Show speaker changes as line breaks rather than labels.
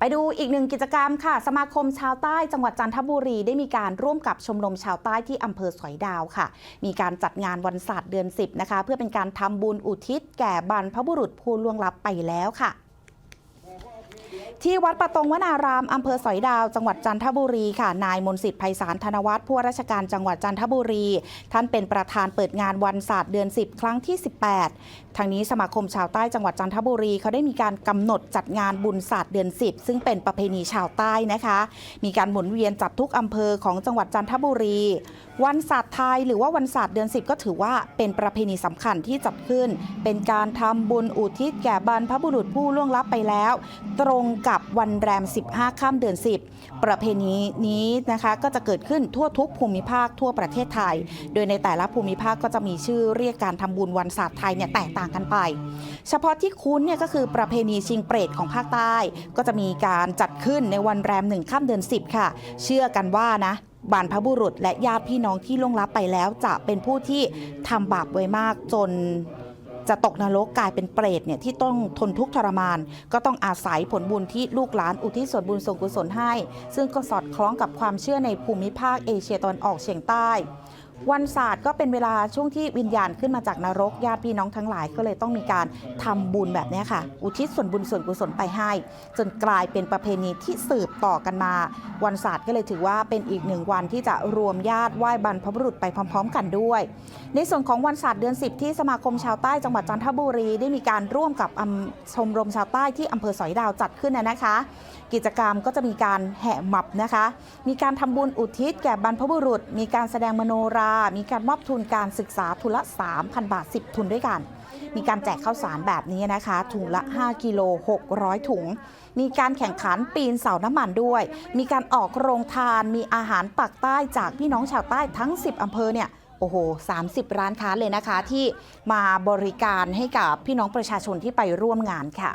ไปดูอีกหนึ่งกิจกรรมค่ะ สมาคมชาวใต้จังหวัดจันทบุรีได้มีการร่วมกับชมรมชาวใต้ที่อำเภอสอยดาวค่ะ มีการจัดงานวันศาสตร์เดือน 10 นะคะ เพื่อเป็นการทำบุญอุทิศแก่บรรพบุรุษผู้ล่วงลับไปแล้วค่ะ ที่วัดประตงวนาราม อำเภอสอยดาว จังหวัดจันทบุรีค่ะ นายมนสิทธิ์ไพศาลธนวัฒน์ผู้ว่าราชการจังหวัดจันทบุรี ท่านเป็นประธานเปิดงานวันศาสตร์เดือน 10 ครั้งที่ 18 ทางนี้สมาคมชาวใต้จังหวัดจันทบุรีเขาได้มีการกำหนดจัดงานบุญศาสตร์เดือน 10 ซึ่งเป็นประเพณีชาวใต้นะคะ มีการหมุนเวียนจัดทุกอำเภอของจังหวัดจันทบุรี วันศาสตร์ไทยหรือว่าวันศาสตร์เดือน 10 ก็ถือว่าเป็นประเพณีสำคัญที่จัดขึ้น เป็นการทำบุญอุทิศแก่บรรพบุรุษผู้ล่วงลับไปแล้ว ตรงกับวันแรม 15ค่ำเดือน 10 ประเพณีนี้นะคะก็จะเกิดขึ้นทั่วทุกภูมิภาคทั่วประเทศไทย โดยในแต่ละภูมิภาคก็จะมีชื่อเรียกการทำบุญวันศาสตร์ไทยเนี่ยแตกต่างกันไป เฉพาะที่คุ้นเนี่ยก็คือประเพณีชิงเปรตของภาคใต้ ก็จะมีการจัดขึ้นในวันแรมหนึ่งค่ำเดือน 10 ค่ะ เชื่อกันว่านะบรรพบุรุษและญาติพี่น้องที่ล่วงลับไปแล้วจะเป็นผู้ที่ทำบาปไว้มากจน จะตกนรกกลายเป็นเปรตเนี่ยที่ต้องทนทุกข์ทรมาน ก็ต้องอาศัยผลบุญที่ลูกหลานอุทิศส่วนบุญส่งกุศลให้ ซึ่งก็สอดคล้องกับความเชื่อในภูมิภาคเอเชียตะวันออกเฉียงใต้ วันศาสตร์ก็เป็นเวลาช่วงที่วิญญาณขึ้นมาจากนรกญาติพี่น้องทั้งหลายก็เลยต้องมีการทำบุญแบบนี้ค่ะ อุทิศส่วนบุญส่วนกุศลไปให้ จนกลายเป็นประเพณีที่สืบต่อกันมา วันศาสตร์ก็เลยถือว่าเป็นอีกหนึ่งวันที่จะรวมญาติไหว้บรรพบุรุษไปพร้อม ๆ กันด้วย ในส่วนของวันศาสตร์เดือน 10 ที่สมาคมชาวใต้จังหวัดจันทบุรีได้มีการร่วมกับชมรมชาวใต้ที่อำเภอสอยดาวจัดขึ้นนะนะคะ กิจกรรมก็จะมีการแห่หมับนะคะ มีการทำบุญอุทิศแก่บรรพบุรุษ มีการแสดงมโนรามีการมอบทุนการศึกษาทุนละ 3,000 บาท 10 ทุนด้วยกัน มีการแจกข้าวสารแบบนี้นะคะ ถุงละ 5 กิโล 600 ถุง มีการแข่งขันปีนเสาน้ำมันด้วย มีการออกโรงทาน มีอาหารปักใต้จากพี่น้องชาวใต้ทั้ง 10อำเภอเนี่ยโอ้โห 30 ร้านค้าเลยนะคะที่มาบริการให้กับพี่น้องประชาชนที่ไปร่วมงานค่ะ